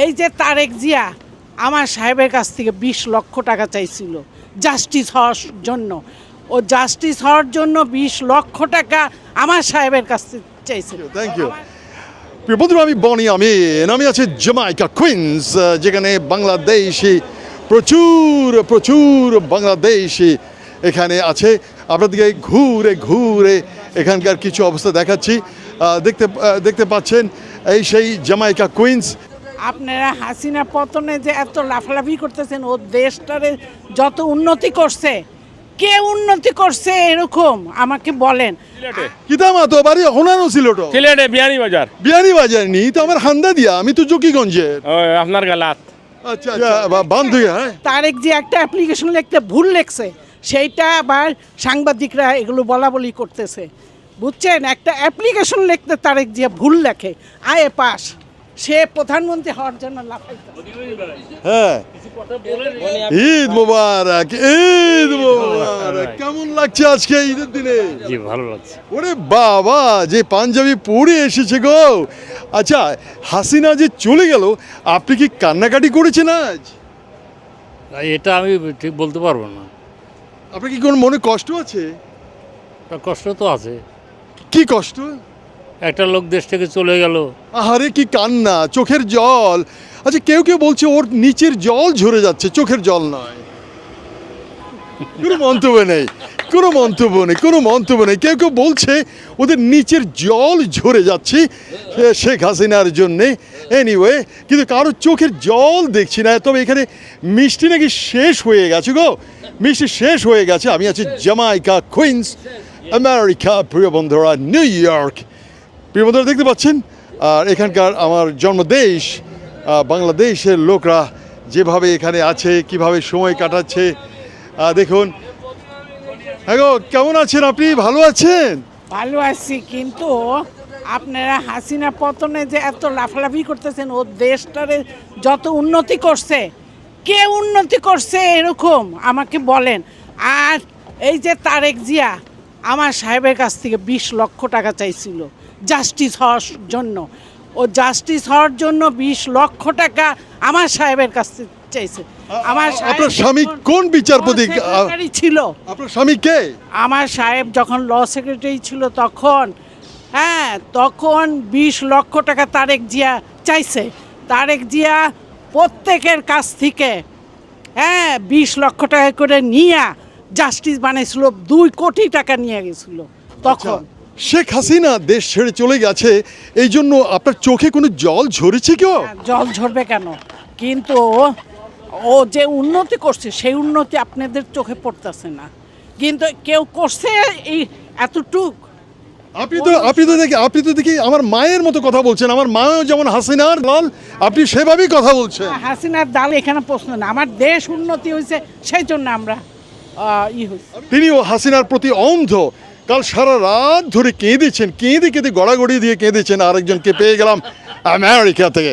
এই যে তারেক জিয়া আমার সাহেবের কাছ থেকে বিশ লক্ষ টাকা চাইছিল জাস্টিস হওয়ার জন্য। ও জাস্টিস হওয়ার জন্য বিশ লক্ষ টাকা আমার সাহেবের কাছ থেকে চাইছিল। থ্যাংক ইউ প্রিয় আমি বনি আমিন। আমি আছি জামাইকা কুইন্স যেখানে বাংলাদেশি, প্রচুর প্রচুর বাংলাদেশি এখানে আছে। আপনাদেরকে ঘুরে ঘুরে এখানকার কিছু অবস্থা দেখাচ্ছি। দেখতে দেখতে পাচ্ছেন এই সেই জামাইকা কুইন্স। আপনারা হাসিনা পতনে যে এত লাফালাফি করতেছেন ও দেশটারে যত উন্নতি করছে কে উন্নতি করছে এরকম আমাকে বলেন। সিলেটে। কিতামা তো বাড়ি হোনানো ছিল তো? সিলেটে বিয়ানি বাজার। বিহারি বাজার নি তো আমার হান্দা দিয়া আমি তো জকিগঞ্জের। আপনার গালাত। আচ্ছা আচ্ছা। বান্ধবী হ্যাঁ? তারেক যে একটা অ্যাপ্লিকেশন লিখতে ভুল লেখছে সেইটা আবার সাংবাদিকরা এগুলো বলা বলি করতেছে। বুঝছেন? একটা অ্যাপ্লিকেশন লিখতে তারেক যে ভুল লেখে। আয়ে পাস সে প্রধানমন্ত্রী হওয়ার জন্য লাফাইতে। হ্যাঁ। ঈদ মোবারক ঈদ মোবারক। কেমন লাগছে আজকে ঈদের দিনে? জি ভালো লাগছে। ওরে বাবা যে পাঞ্জাবি পরে এসেছে গো। আচ্ছা হাসিনা যে চলে গেল আপনি কি কান্নাকাটি করেছেন আজ? এটা আমি ঠিক বলতে পারব না। আপনার কি কোনো মনে কষ্ট আছে? কষ্ট তো আছে। কি কষ্ট? একটা লোক দেশ থেকে চলে গেল। আহারে কি কান্না, চোখের জল। আচ্ছা কেউ কেউ বলছে ওর নিচের জল ঝরে যাচ্ছে, চোখের জল নয়। কোনো মন্তব্য নেই, কোনো মন্তব্য নেই, কোনো মন্তব্য নেই। কেউ কেউ বলছে ওদের নিচের জল ঝরে যাচ্ছে শেখ হাসিনার জন্যে। এনিওয়ে কিন্তু কারও চোখের জল দেখছি না। তবে এখানে মিষ্টি নাকি শেষ হয়ে গেছে গো। মিষ্টি শেষ হয়ে গেছে। আমি আছি জামাইকা কুইন্স, আমেরিকা, প্রিয় বন্ধুরা, নিউ ইয়র্ক। প্রিয় বন্ধুরা দেখতে পাচ্ছেন, আর এখানকার আমার জন্মদেশ বাংলাদেশের লোকরা যেভাবে এখানে আছে, কীভাবে সময় কাটাচ্ছে দেখুন। হ্যাঁ কেমন আছেন আপনি? ভালো আছেন? ভালো আছি, কিন্তু আপনারা হাসিনা পতনে যে এত লাফালাফি করতেছেন, ও দেশটারে যত উন্নতি করছে, কে উন্নতি করছে এরকম আমাকে বলেন। আর এই যে তারেক জিয়া, আমার সাহেবের কাছ থেকে বিশ লক্ষ টাকা চাইছিল। জাস্টিস হওয়ার জন্য। ও জাস্টিস হওয়ার জন্য বিশ লক্ষ টাকা আমার সাহেবের কাছ থেকে চাইছে। আমার আপনার স্বামী কোন বিচারপতি? ছিল আপনার স্বামী কে? আমার সাহেব যখন ল সেক্রেটারি ছিল তখন হ্যাঁ তখন বিশ লক্ষ টাকা তারেক জিয়া চাইছে। তারেক জিয়া প্রত্যেকের কাছ থেকে হ্যাঁ বিশ লক্ষ টাকা করে নিয়ে জাস্টিস বানাইছিল দুই কোটি টাকা নিয়ে গেছিল তখন। শেখ হাসিনা দেশ ছেড়ে চলে গেছে এই জন্য আপনার চোখে কোনো জল ঝরেছে কেউ জল ঝরবে কেন? কিন্তু ও যে উন্নতি করছে সেই উন্নতি আপনাদের চোখে পড়তেছে না। কিন্তু কেউ করছে এই এতটুক? আপনি তো আপনি তো দেখি আপনি তো দেখি আমার মায়ের মতো কথা বলছেন আমার মাও যেমন হাসিনার লাল আপনি সেভাবেই কথা বলছেন। হাসিনার দাল এখানে প্রশ্ন না আমার দেশ উন্নতি হয়েছে সেই জন্য আমরা ই হয়েছে। তিনিও হাসিনার প্রতি অন্ধ কাল সারা রাত ধরে কেঁদেছেন, কেঁদে কেঁদে গড়াগড়ি দিয়ে কেঁদেছেন আরেকজনকে পেয়ে গেলাম আমেরিকা থেকে।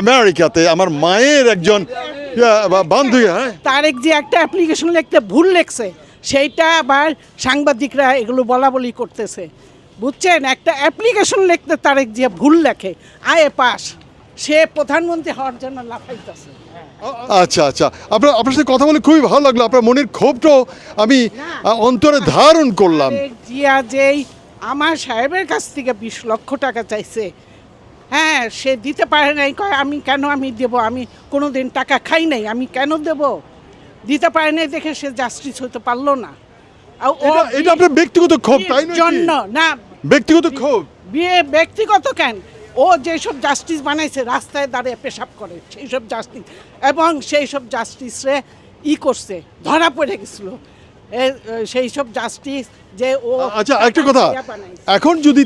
আমেরিকাতে আমার মায়ের একজন বান্ধবী হ্যাঁ? তারেক যে একটা অ্যাপ্লিকেশন লিখতে ভুল লেখছে, সেইটা আবার সাংবাদিকরা এগুলো বলা বলি করতেছে। বুঝছেন? একটা অ্যাপ্লিকেশন লিখতে তারেক যে ভুল লেখে, আয়ে পাস সে প্রধানমন্ত্রী হওয়ার জন্য লাফাইতেছে। আচ্ছা আচ্ছা। আপনার আপনার সাথে কথা বলে খুবই ভালো লাগল। আপনার মনের ক্ষোভটাও আমি অন্তরে ধারণ করলাম। জিয়া যেই আমার সাহেবের কাছ থেকে বিশ লক্ষ টাকা চাইছে হ্যাঁ সে দিতে পারে নাই। কয় আমি কেন আমি দেব? আমি কোনো দিন টাকা খাই নাই আমি কেন দেব? দিতে পারে নাই দেখে সে জাস্টিস হতে পারল না। এটা- আপনার ব্যক্তিগত ক্ষোভ তাই জন্য না। ব্যক্তিগত ক্ষোভ? বিয়ে ব্যক্তিগত কেন? ও যেসব জাস্টিস বানাইছে রাস্তায় দাঁড়িয়ে পেশাব করে সেই সব জাস্টিস এবং সেই সব জাস্টিসরে ই করছে ধরা পড়ে গেছিল। সেই সব জাস্টিস যে ও আচ্ছা একটা কথা। এখন যদি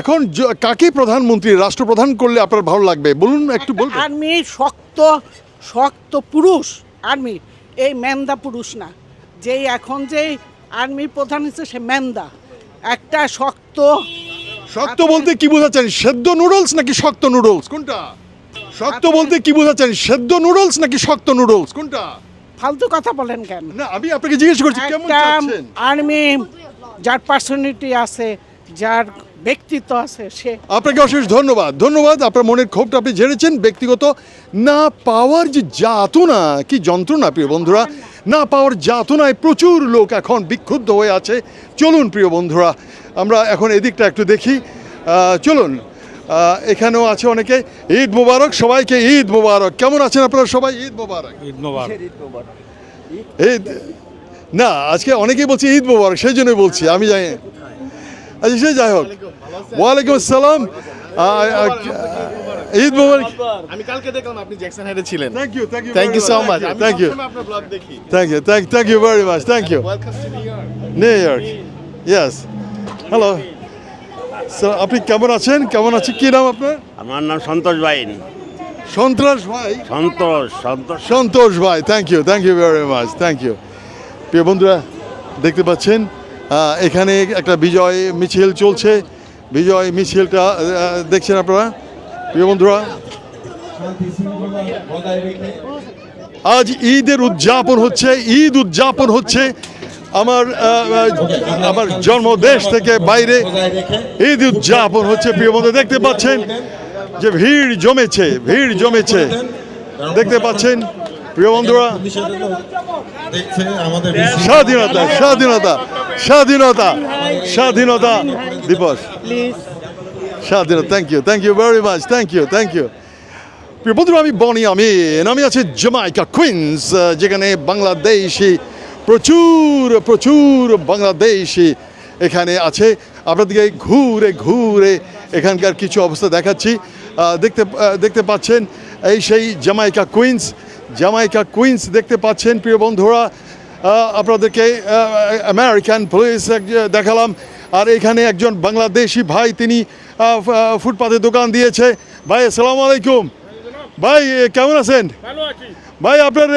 এখন কাকে প্রধানমন্ত্রী রাষ্ট্রপ্রধান করলে আপনার ভালো লাগবে? বলুন একটু বলুন আর্মি শক্ত শক্ত পুরুষ আর্মি। এই মেন্দা পুরুষ না। যেই এখন যেই আর্মির প্রধান হচ্ছে সে মেন্দা একটা শক্ত শক্ত বলতে কি বোঝাচ্ছেন? সেদ্ধ নুডলস নাকি শক্ত নুডলস কোনটা? শক্ত বলতে কি বোঝাচ্ছেন? সেদ্ধ নুডলস নাকি শক্ত নুডলস কোনটা? ফালতু কথা বলেন কেন? না আমি আপনাকে জিজ্ঞেস করছি কেমন চাচ্ছেন? আর্মি যার পার্সোনালিটি আছে যার ব্যক্তিত্ব আছে সে আপনাকে অশেষ ধন্যবাদ। ধন্যবাদ আপনার মনের ক্ষোভটা আপনি ঝেড়েছেন। ব্যক্তিগত না পাওয়ার যে যাতনা কি যন্ত্রণা প্রিয় বন্ধুরা। না পাওয়ার যাতনায় প্রচুর লোক এখন বিক্ষুব্ধ হয়ে আছে। চলুন প্রিয় বন্ধুরা আমরা এখন এদিকটা একটু দেখি। চলুন এখানেও আছে অনেকে। ঈদ মুবারক সবাইকে ঈদ মুবারক। কেমন আছেন আপনারা সবাই? ঈদ মুবারক। ঈদ মোবারক। ঈদ না আজকে অনেকেই বলছে ঈদ মুবারক সেই জন্যই বলছি আমি জানি আচ্ছা সে যাই হোক। ওয়ালাইকুম আসসালাম। ঈদ মুবারক। আমি কালকে দেখলাম আপনি জ্যাকসন হেডে ছিলেন। Thank you thank you thank you so much thank you আপনার ব্লগ দেখি। Thank you thank thank you very much thank you welcome to New York New York yes hello sir আপনি কেমন আছেন? কেমন আছে? কি নাম আপনার? আমার নাম সন্তোষ বাইন সন্ত্রাস ভাই? সন্তোষ সন্তোষ। সন্তোষ ভাই thank you thank you very much thank you প্রিয় বন্ধুরা দেখতে পাচ্ছেন এখানে একটা বিজয় মিছিল চলছে। বিজয় মিছিলটা দেখছেন আপনারা? প্রিয় বন্ধুরা, আজ ঈদের উদযাপন হচ্ছে, ঈদ উদযাপন হচ্ছে আমার আমার জন্মদেশ থেকে বাইরে। ঈদ উদযাপন হচ্ছে, প্রিয় বন্ধু দেখতে পাচ্ছেন যে ভিড় জমেছে ভিড় জমেছে। দেখতে পাচ্ছেন প্রিয় বন্ধুরা স্বাধীনতা স্বাধীনতা স্বাধীনতা স্বাধীনতা দিবস। স্বাধীনতা thank you thank you very much thank you thank you প্রিয় বন্ধুরা আমি বনি আমি আমি আছি জামাইকা কুইন্স যেখানে বাংলাদেশি প্রচুর প্রচুর বাংলাদেশি এখানে আছে। আপনাদেরকে ঘুরে ঘুরে এখানকার কিছু অবস্থা দেখাচ্ছি। দেখতে দেখতে পাচ্ছেন এই সেই জামাইকা কুইন্স জামাইকা কুইন্স দেখতে পাচ্ছেন প্রিয় বন্ধুরা। আপনাদেরকে আমেরিকান পুলিশ দেখালাম। আর এখানে একজন বাংলাদেশি ভাই তিনি ফুটপাতে দোকান দিয়েছে। ভাই আসসালামু আলাইকুম। ভাই কেমন আছেন? ভাই আপনার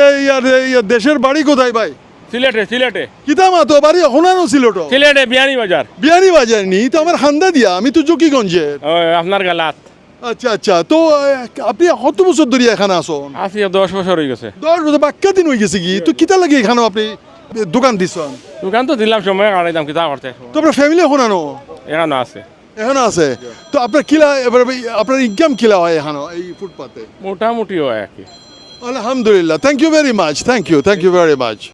দেশের বাড়ি কোথায় ভাই? সিলেটে সিলেটে। কিতামা তো বাড়ি হোনানো তো সিলেটে বিয়ানি বাজার বিহারি বাজার নি তো আমার হান্দা দিয়া আমি তো জকিগঞ্জের। ওই আপনার গালাত। আচ্ছা আচ্ছা। তো আপনি কত বছর ধরে এখানে আসুন আছি দশ বছর হয়ে গেছে। দশ বছর বাক্কা দিন হয়ে গেছে কি? তো কিতা লাগে এখানে আপনি দোকান দিচ্ছেন দোকান তো দিলাম সময় কাটাইতাম কিতা করতে তো আপনার ফ্যামিলি হোনানো এখানে আছে। এখানে আছে? তো আপনার কিলা এবার আপনার ইনকাম কিলা হয় এখানে এই ফুটপাতে? মোটামুটি হয় আর কি। আলহামদুলিল্লাহ। Thank you very much thank you thank you very much